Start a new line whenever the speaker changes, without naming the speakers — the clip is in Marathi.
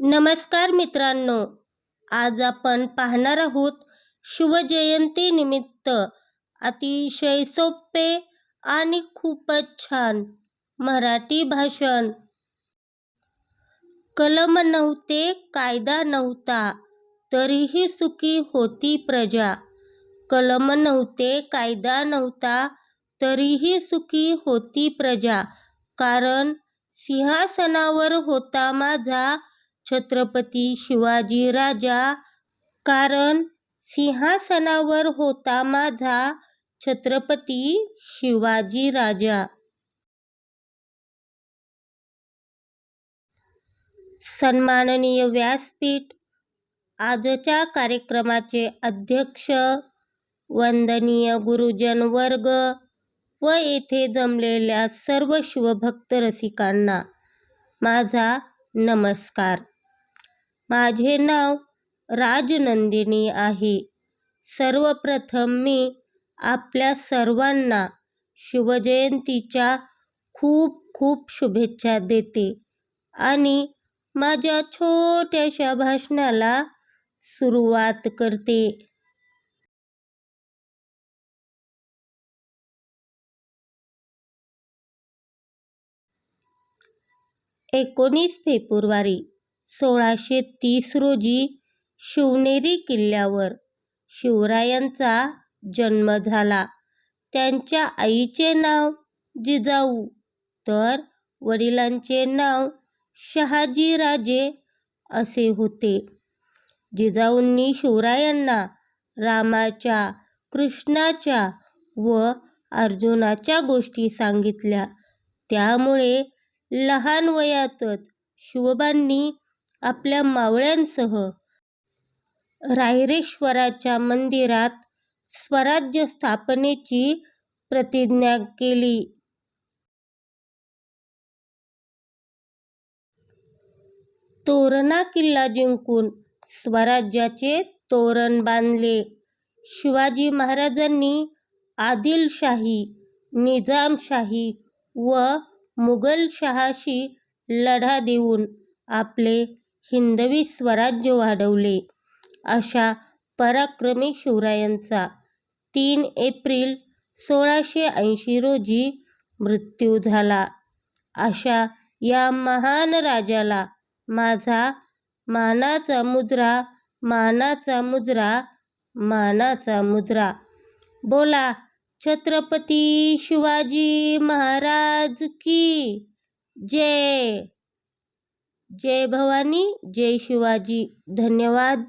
नमस्कार मित्रांनो आज आपण पाहणार आहोत शिवजयंतीनिमित्त अतिशय सोपे आणि खूपच छान मराठी भाषण. कलम नव्हते कायदा नव्हता तरीही सुखी होती प्रजा. कलम नव्हते कायदा नव्हता तरीही सुखी होती प्रजा. कारण सिंहासनावर होता माझा छत्रपती शिवाजी राजा. कारण सिंहासनावर होता माझा छत्रपती शिवाजी राजा. सन्माननीय व्यासपीठ. आजच्या कार्यक्रमाचे अध्यक्ष वंदनीय गुरुजन वर्ग व येथे जमलेल्या सर्व शिवभक्त रसिकांना माझा नमस्कार. माझे नाव राजनंदिनी आहे. सर्वप्रथम मी आपल्या सर्वांना शिवजयंतीच्या खूप खूप शुभेच्छा देते आणि माझ्या छोट्याशा भाषणाला सुरुवात करते. एकोणीस फेब्रुवारी सोळाशे तीस रोजी शिवनेरी किल्ल्यावर शिवरायांचा जन्म झाला. त्यांच्या आईचे नाव जिजाऊ तर वडिलांचे नाव शहाजीराजे असे होते. जिजाऊंनी शिवरायांना रामाच्या कृष्णाच्या व अर्जुनाच्या गोष्टी सांगितल्या. त्यामुळे लहान वयातच शिवबांनी आपल्या मावळ्यांसह. रायरेश्वराच्या मंदिरात स्वराज्य स्थापनेची प्रतिज्ञा केली. तोरणा किल्ला जिंकून स्वराज्याचे तोरण बांधले. शिवाजी महाराजांनी आदिलशाही निजामशाही व मुघलशहाशी लढा देऊन आपले हिंदवी स्वराज्य वाढवले. अशा पराक्रमी शिवरायांचा तीन एप्रिल सोळाशे ऐंशी रोजी मृत्यू झाला. अशा या महान राजाला माझा मानाचा मुजरा मानाचा मुजरा मानाचा मुजरा बोला छत्रपती शिवाजी महाराज की जय. जय भवानी जय शिवाजी. धन्यवाद.